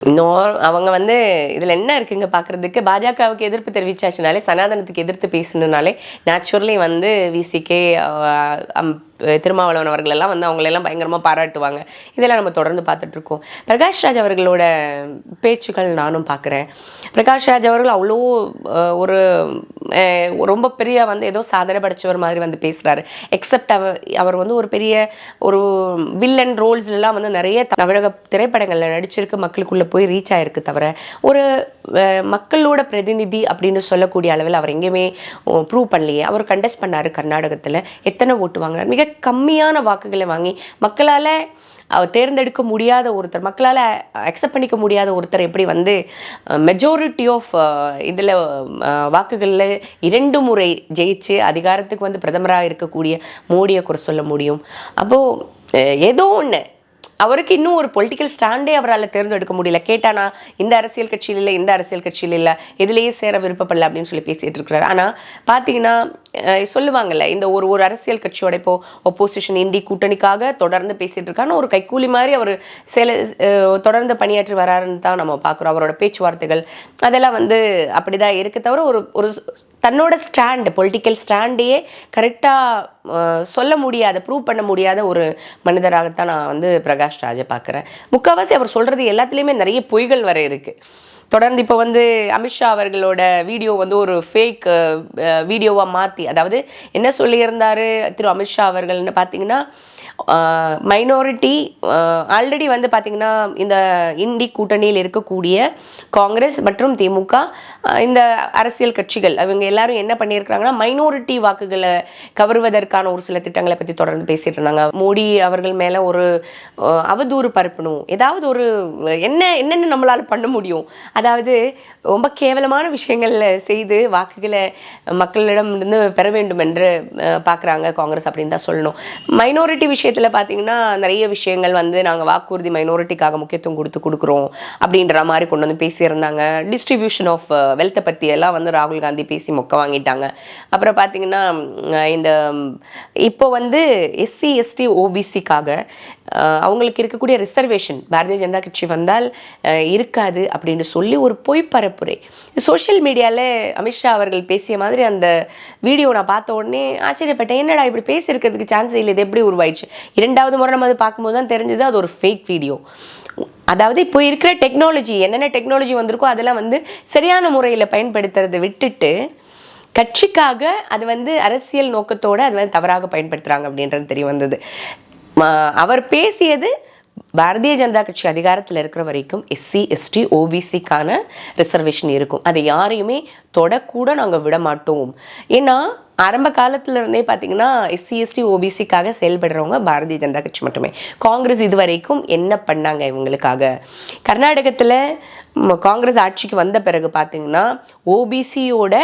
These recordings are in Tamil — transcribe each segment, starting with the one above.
இன்னும் அவங்க வந்து இதில் என்ன இருக்குங்க பார்க்குறதுக்கு பாஜகவுக்கு எதிர்ப்பு தெரிவிச்சாச்சுனாலே சனாதனத்துக்கு எதிர்த்து பேசணுனாலே நேச்சுரலி வந்து விசிகே திருமாவளவன் அவர்கள் எல்லாம் வந்து அவங்களெல்லாம் பயங்கரமாக பாராட்டுவாங்க. இதெல்லாம் நம்ம தொடர்ந்து பார்த்துட்ருக்கோம். பிரகாஷ்ராஜ் பிரகாஷ் ராஜ் அவர்களோட பேச்சுக்கள் நானும் பார்க்குறேன். பிரகாஷ் ராஜ் அவர்கள் அவ்வளோ ஒரு ரொம்ப பெரிய வந்து ஏதோ சாதனை படைச்சவர் மாதிரி வந்து பேசுகிறாரு எக்ஸப்ட் அவர் அவர் வந்து ஒரு பெரிய ஒரு வில்லன் ரோல்ஸ்லாம் வந்து நிறைய தமிழக திரைப்படங்களில் நடிச்சிருக்கு. மக்களுக்குள்ளே போய் ரீச் ஆகிருக்கு தவிர ஒரு மக்களோட பிரதிநிதி அப்படின்னு சொல்லக்கூடிய அளவில் அவர் எங்கேயுமே ப்ரூவ் பண்ணலையே. அவர் கண்டெஸ்ட் பண்ணார் கர்நாடகத்தில். எத்தனை ஓட்டு வாங்கினார் மிக கம்மியான வாக்குகளை வாங்கி மக்களால் தேர்ந்தெடுக்க முடியாத ஒருத்தர் மக்களால் அக்செப்ட் பண்ணிக்க முடியாத ஒருத்தர் எப்படி வந்து மெஜாரிட்டி ஆஃப் இதில் வாக்குகளில் இரண்டு முறை ஜெயிச்சு அதிகாரத்துக்கு வந்து பிரதமராக இருக்கக்கூடிய மோடியை குறை சொல்ல முடியும். அப்போது ஏதோ ஒன்று அவருக்கு இன்னும் ஒரு பொலிட்டிக்கல் ஸ்டாண்டே அவரால் தேர்ந்தெடுக்க முடியல. கேட்டானா இந்த அரசியல் கட்சியில் இல்லை இந்த அரசியல் கட்சியில் இல்லை எதுலேயே சேர விருப்பப்படல அப்படின்னு சொல்லி பேசிட்டு இருக்கிறார். ஆனால் பார்த்தீங்கன்னா சொல்லுவாங்கல்ல இந்த ஒரு ஒரு அரசியல் கட்சியோட இப்போ ஒப்போசிஷன் இந்தி கூட்டணிக்காக தொடர்ந்து பேசிட்டு இருக்கான்னு ஒரு கைக்கூலி மாதிரி அவர் சில தொடர்ந்து பணியாற்றி வராருன்னு தான் நம்ம பார்க்குறோம் அவரோட பேச்சுவார்த்தைகள் அதெல்லாம் வந்து அப்படிதான் இருக்கு தவிர ஒரு ஒரு தன்னோட ஸ்டாண்டு பொலிட்டிக்கல் ஸ்டாண்டையே கரெக்டாக சொல்ல முடியாத ப்ரூவ் பண்ண முடியாத ஒரு மனிதராகத்தான் நான் வந்து பிரகாஷ் ராஜை பார்க்குறேன். முக்கால்வாசி அவர் சொல்கிறது எல்லாத்துலேயுமே நிறைய பொய்கள் வர இருக்குது தொடர்ந்து இப்போ வந்து அமித்ஷா அவர்களோட வீடியோ வந்து ஒரு ஃபேக் வீடியோவாக மாற்றி அதாவது என்ன சொல்லியிருந்தார் திரு அமித்ஷா அவர்கள்னு பார்த்தீங்கன்னா மைனாரிட்டி ஆல்ரெடி வந்து பார்த்தீங்கன்னா இந்த இந்தி கூட்டணியில் இருக்கக்கூடிய காங்கிரஸ் மற்றும் திமுக இந்த அரசியல் கட்சிகள் அவங்க எல்லாரும் என்ன பண்ணியிருக்கிறாங்கன்னா மைனாரிட்டி வாக்குகளை கவருவதற்கான ஒரு சில திட்டங்களை பற்றி தொடர்ந்து பேசிகிட்டு இருந்தாங்க. மோடி அவர்கள் மேலே ஒரு அவதூறு பரப்பணும். ஏதாவது ஒரு என்ன என்னென்ன நம்மளால் பண்ண முடியும்? அதாவது ரொம்ப கேவலமான விஷயங்களில் செய்து வாக்குகளை மக்களிடம் இருந்து பெற வேண்டும் என்று பார்க்குறாங்க காங்கிரஸ் அப்படின்னு தான் சொல்லணும். மைனாரிட்டி விஷயத்தில் பார்த்தீங்கன்னா நிறைய விஷயங்கள் வந்து நாங்கள் வாக்குறுதி மைனாரிட்டிக்காக முக்கியத்துவம் கொடுத்து கொடுக்குறோம் அப்படின்ற மாதிரி கொண்டு வந்து பேசியிருந்தாங்க. டிஸ்ட்ரிபியூஷன் ஆஃப் வெல்த்தை பற்றி எல்லாம் வந்து ராகுல் காந்தி பேசி மொக்க வாங்கிட்டாங்க. அப்புறம் பார்த்தீங்கன்னா இந்த இப்போ வந்து எஸ்சி எஸ்டி ஓபிசிக்காக அவங்களுக்கு இருக்கக்கூடிய ரிசர்வேஷன் பாரதிய ஜனதா கட்சி வந்தால் இருக்காது அப்படின்னு சொல்லி ஒரு பொய் பரப்புரை சோஷியல் மீடியாவில் அமித்ஷா அவர்கள் பேசிய மாதிரி அந்த வீடியோ நான் பார்த்த உடனே ஆச்சரியப்பட்டேன். என்னடா இப்படி பேசியிருக்கிறதுக்கு சான்ஸ் இல்லை இது எப்படி உருவாயிடுச்சு? இரண்டாவது முறை நம்ம அது பார்க்கும்போது தான் தெரிஞ்சது அது ஒரு ஃபேக் வீடியோ அதாவது இப்போ இருக்கிற டெக்னாலஜி என்னென்ன டெக்னாலஜி வந்திருக்கோ அதெல்லாம் வந்து சரியான முறையில் பயன்படுத்துறதை விட்டுட்டு கட்சிக்காக அது வந்து அரசியல் நோக்கத்தோடு அது வந்து தவறாக பயன்படுத்துகிறாங்க அப்படின்றது தெரிய வந்தது. அவர் பேசியது பாரதிய ஜனதா கட்சி அதிகாரத்தில் இருக்கிற வரைக்கும் எஸ்சி எஸ்டி ஓபிசிக்கான ரிசர்வேஷன் இருக்கும். அதை யாரையுமே தொடக்கூட நாங்கள் விட மாட்டோம் ஏன்னா ஆரம்ப காலத்துல இருந்தே பார்த்தீங்கன்னா எஸ்சி எஸ்டி ஓபிசிக்காக செயல்படுறவங்க பாரதிய ஜனதா கட்சி மட்டுமே. காங்கிரஸ் இது வரைக்கும் என்ன பண்ணாங்க இவங்களுக்காக? கர்நாடகத்தில் காங்கிரஸ் ஆட்சிக்கு வந்த பிறகு பார்த்தீங்கன்னா ஓபிசியோட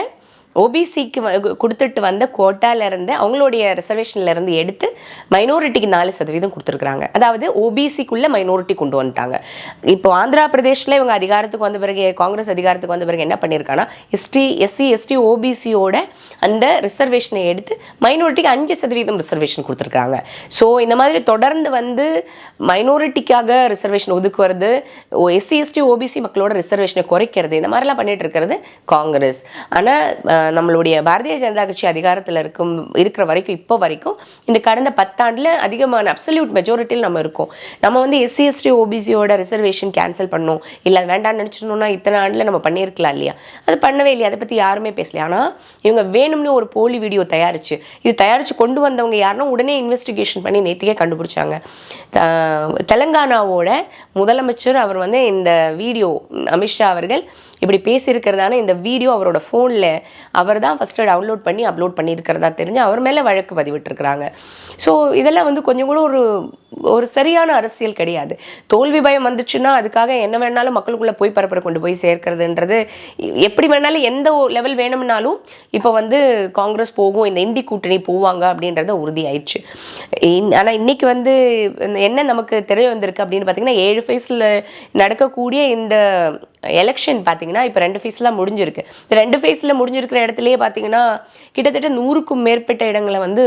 ஓபிசிக்கு கொடுத்துட்டு வந்த கோட்டால இருந்து அவங்களுடைய ரிசர்வேஷன்லேருந்து எடுத்து மைனாரிட்டிக்கு நாலு சதவீதம் கொடுத்துருக்குறாங்க. அதாவது ஓபிசிக்குள்ளே மைனாரிட்டி கொண்டு வந்துட்டாங்க. இப்போ ஆந்திரா பிரதேஷில் இவங்க அதிகாரத்துக்கு வந்த பிறகு காங்கிரஸ் அதிகாரத்துக்கு வந்த பிறகு என்ன பண்ணியிருக்காங்கன்னா எஸ்டி எஸ்சி எஸ்டி ஓபிசியோட அந்த ரிசர்வேஷனை எடுத்து மைனாரிட்டிக்கு அஞ்சு சதவீதம் ரிசர்வேஷன் கொடுத்துருக்காங்க ஸோ இந்த மாதிரி தொடர்ந்து வந்து மைனாரிட்டிக்காக ரிசர்வேஷன் ஒதுக்குவது எஸ்சி எஸ்டி ஓபிசி மக்களோட ரிசர்வேஷனை குறைக்கிறது இந்த மாதிரிலாம் பண்ணிட்டு இருக்கிறது காங்கிரஸ். ஆனால் நம்மளுடைய பாரதிய ஜனதா கட்சி அதிகாரத்தில் இருக்கும் இருக்கிற வரைக்கும் இப்போ வரைக்கும் இந்த கடந்த பத்தாண்டில் அதிகமான அப்சல்யூட் மெஜாரிட்டியில் நம்ம இருக்கோம். நம்ம வந்து எஸ்சி எஸ்டி ஓபிசியோட ரிசர்வேஷன் கேன்சல் பண்ணோம். இல்லை அது வேண்டாம்னு நினச்சிட்டோம்னா இத்தனை ஆண்டில் நம்ம பண்ணியிருக்கலாம் இல்லையா? அது பண்ணவே இல்லையா? அதை பற்றி யாருமே பேசல ஆனால் இவங்க வேணும்னு ஒரு போலி வீடியோ தயாரிச்சு இது தயாரித்து கொண்டு வந்தவங்க யாருன்னா உடனே இன்வெஸ்டிகேஷன் பண்ணி நேத்திக்கே கண்டுபிடிச்சாங்க. தெலங்கானாவோட முதலமைச்சர் அவர் வந்து இந்த வீடியோ அமித்ஷா அவர்கள் இப்படி பேசியிருக்கிறதான இந்த வீடியோ அவரோட ஃபோனில் அவர் தான் ஃபஸ்ட்டு டவுன்லோட் பண்ணி அப்லோட் பண்ணியிருக்கிறதா தெரிஞ்சு அவர் மேலே வழக்கு பதிவிட்டிருக்கிறாங்க. ஸோ இதெல்லாம் வந்து கொஞ்சம் கூட ஒரு ஒரு சரியான அரசியல் கிடையாது. தோல்வி பயம் வந்துச்சுன்னா அதுக்காக என்ன வேணாலும் மக்களுக்குள்ளே போய் பரப்புரை கொண்டு போய் சேர்க்கிறதுன்றது எப்படி வேணாலும் எந்த லெவல் வேணும்னாலும் இப்போ வந்து காங்கிரஸ் போகும் இந்த இந்தி கூட்டணி போவாங்க அப்படின்றது உறுதியாயிடுச்சு. ஆனால் இன்னைக்கு வந்து என்ன நமக்கு தெரிய வந்திருக்கு அப்படின்னு பார்த்தீங்கன்னா ஏழு ஃபேஸில் நடக்கக்கூடிய இந்த எலெக்ஷன் பார்த்தீங்கன்னா இப்போ ரெண்டு ஃபேஸ்லாம் முடிஞ்சிருக்கு. இந்த ரெண்டு ஃபேஸில் முடிஞ்சிருக்கிற இடத்துலயே பார்த்தீங்கன்னா கிட்டத்தட்ட நூறுக்கும் மேற்பட்ட இடங்களை வந்து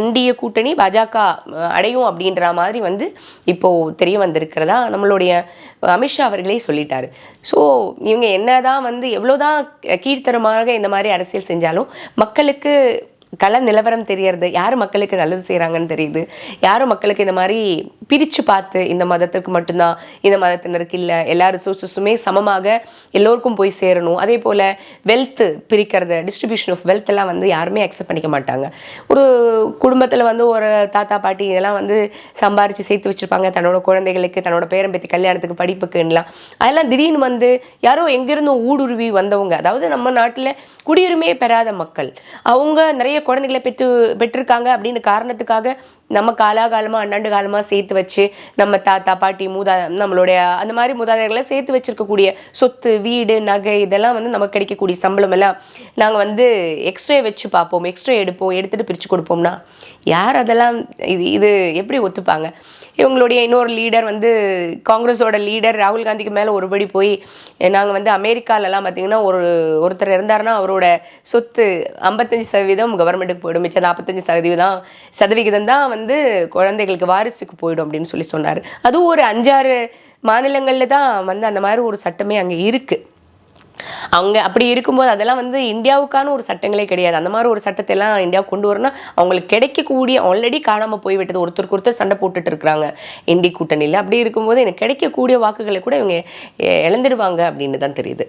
இந்திய கூட்டணி பாஜக அடையும் அப்படின்ற மாதிரி வந்து இப்போ தெரிய வந்திருக்கிறதா நம்மளுடைய அமித்ஷா அவர்களே சொல்லிட்டாரு. ஸோ இவங்க என்ன தான் வந்து எவ்வளோதான் கீழ்த்தரமாக இந்த மாதிரி அரசியல் செஞ்சாலும் மக்களுக்கு கள நிலவரம் தெரியறது யார் மக்களுக்கு நல்லது செய்கிறாங்கன்னு தெரியுது. யாரும் மக்களுக்கு இந்த மாதிரி பிரித்து பார்த்து இந்த மதத்துக்கு மட்டும்தான் இந்த மதத்தினருக்கு இல்லை எல்லா ரிசோர்ஸஸுமே சமமாக எல்லோருக்கும் போய் சேரணும். அதே போல் வெல்த்து பிரிக்கிறது டிஸ்ட்ரிபியூஷன் ஆஃப் வெல்த் எல்லாம் வந்து யாருமே அக்செப்ட் பண்ணிக்க மாட்டாங்க. ஒரு குடும்பத்தில் வந்து ஒரு தாத்தா பாட்டி இதெல்லாம் வந்து சம்பாரித்து சேர்த்து வச்சுருப்பாங்க. தன்னோட குழந்தைகளுக்கு தன்னோட பேரம்பேத்தி கல்யாணத்துக்கு படிப்புக்குன்னெலாம். அதெல்லாம் திடீர்னு வந்து யாரோ எங்கிருந்தும் ஊடுருவி வந்தவங்க. அதாவது நம்ம நாட்டில் குடியுரிமையே பெறாத மக்கள். அவங்க நிறைய குழந்தைகளை பெற்று பெற்றிருக்காங்க அப்படின்னு காரணத்துக்காக நம்ம காலாகாலமாக அண்ணாண்டு காலமாக சேர்த்து வச்சு நம்ம தாத்தா பாட்டி மூதா நம்மளுடைய அந்த மாதிரி மூதாதையர்களை சேர்த்து வச்சிருக்கக்கூடிய சொத்து வீடு நகை இதெல்லாம் வந்து நமக்கு கிடைக்கக்கூடிய சம்பளம் எல்லாம் நாங்கள் வந்து எக்ஸ்ரே வச்சு பார்ப்போம். எக்ஸ்ரே எடுப்போம். எடுத்துகிட்டு பிரித்து கொடுப்போம்னா யார் அதெல்லாம் இது இது எப்படி ஒத்துப்பாங்க? இவங்களுடைய இன்னொரு லீடர் வந்து காங்கிரஸோட லீடர் ராகுல் காந்திக்கு மேலே ஒருபடி போய் நாங்கள் வந்து அமெரிக்காலலாம் பார்த்தீங்கன்னா ஒரு ஒருத்தர் இருந்தாருன்னா அவரோட சொத்து ஐம்பத்தஞ்சு சதவீதம் கவர்மெண்ட்டுக்கு போயிடும். மிச்சம் நாற்பத்தஞ்சு சதவீதம் சதவிகிதம் தான் வந்து குழந்தைகளுக்கு வாரிசுக்கு போயிடும் அப்படின்னு சொல்லி சொன்னார். அதுவும் ஒரு அஞ்சாறு மாநிலங்களில் தான் வந்து அந்த மாதிரி ஒரு சட்டமே அங்கே இருக்குது அவங்க அப்படி இருக்கும்போது அதெல்லாம் வந்து இந்தியாவுக்கான ஒரு சட்டங்களே கிடையாது. அந்த மாதிரி ஒரு சட்டத்தை எல்லாம் இந்தியா கொண்டு வரணும் அவங்களுக்கு கிடைக்கக்கூடிய ஆல்ரெடி காணாமல் போய்விட்டது. ஒருத்தருக்கு ஒருத்தர் சண்டை போட்டுட்டு இருக்கிறாங்க. இந்தி கூட்டணியில் அப்படி இருக்கும்போது எனக்கு கிடைக்கக்கூடிய வாக்குகளை கூட இவங்க இழந்துடுவாங்க அப்படின்னு தான் தெரியுது.